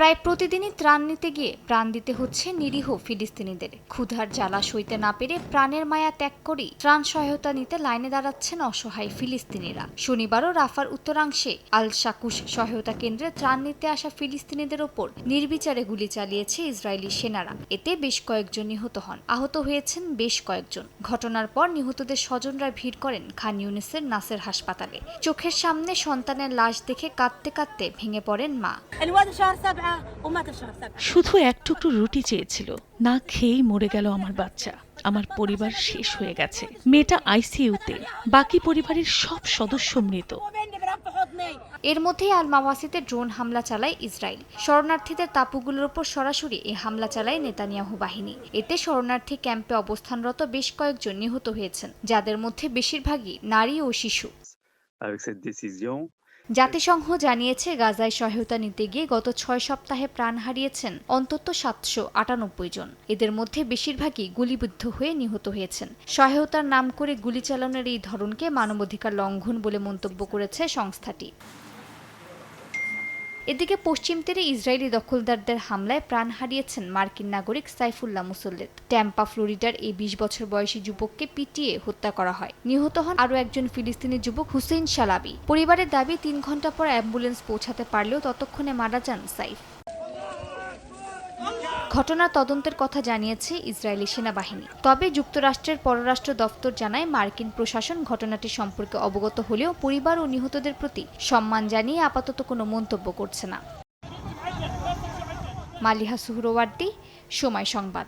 প্রায় প্রতিদিনই ত্রাণ নিতে গিয়ে প্রাণ দিতে হচ্ছে নিরীহ ফিলিস্তিনিদের। ক্ষুধার জ্বালা সইতে না পেরে প্রাণের মায়া ত্যাগ করেই ত্রাণ সহায়তা নিতে লাইনে দাঁড়াচ্ছেন অসহায় ফিলিস্তিনিরা। শনিবারও রাফার উত্তরাংশে আল শাকুশ সহায়তা কেন্দ্রে ত্রাণ নিতে আসা ফিলিস্তিনিদের ওপর নির্বিচারে গুলি চালিয়েছে ইসরায়েলি সেনারা। এতে বেশ কয়েকজন নিহত হন। আহত হয়েছেন বেশ কয়েকজন। ঘটনার পর নিহতদের স্বজনরা ভিড় করেন খান ইউনিসের নাসের হাসপাতালে। চোখের সামনে সন্তানের লাশ দেখে কাঁদতে কাঁদতে ভেঙে পড়েন মা। শুধু এক টুকরো রুটি চেয়েছিল। না খেয়েই মরে গেল আমার বাচ্চা। আমার পরিবার শেষ হয়ে গেছে। মেয়েটা আইসিইউতে। বাকি পরিবারের সব সদস্য মৃত। এর মধ্যেই আল মাওয়াসিতে ড্রোন হামলা চালায় ইসরায়েল। শরণার্থীদের তাপুগুলোর উপর সরাসরি এই হামলা চালায় নেতানিয়াহু বাহিনী। এতে শরণার্থী ক্যাম্পে অবস্থানরত বেশ কয়েকজন নিহত হয়েছেন, যাদের মধ্যে বেশিরভাগই নারী ও শিশু। জাতিসংঘ জানিয়েছে, গাজায় সহায়তা নিতে গিয়ে গত ছয় সপ্তাহে প্রাণ হারিয়েছেন অন্তত সাতশো আটানব্বই জন। এদের মধ্যে বেশিরভাগই গুলিবিদ্ধ হয়ে নিহত হয়েছেন। সহায়তার নাম করে গুলি চালানোর এই ধরনকে মানবাধিকার লঙ্ঘন বলে মন্তব্য করেছে সংস্থাটি। এদিকে পশ্চিম তীরে ইসরায়েলি দখলদারদের হামলায় প্রাণ হারিয়েছেন মার্কিন নাগরিক সাইফুল্লাহ মুসল্লেদ। ট্যাম্পা, ফ্লোরিডার এই বিশ বছর বয়সী যুবককে পিটিয়ে হত্যা করা হয়। নিহত হন আরও একজন ফিলিস্তিনি যুবক হুসেন সালাবি পরিবারের দাবি, তিন ঘণ্টা পর অ্যাম্বুলেন্স পৌঁছাতে পারলেও ততক্ষণে মারা যান সাইফ। ঘটনার তদন্তের কথা জানিয়েছে ইসরায়েলি সেনাবাহিনী। তবে যুক্তরাষ্ট্রের পররাষ্ট্র দপ্তর জানায় মার্কিন প্রশাসন ঘটনাটি সম্পর্কে অবগত হলেও পরিবার ও নিহতদের প্রতি সম্মান জানিয়ে আপাতত কোনো মন্তব্য করছে না। মালিহা সুহরওয়ার্দী, সময় সংবাদ।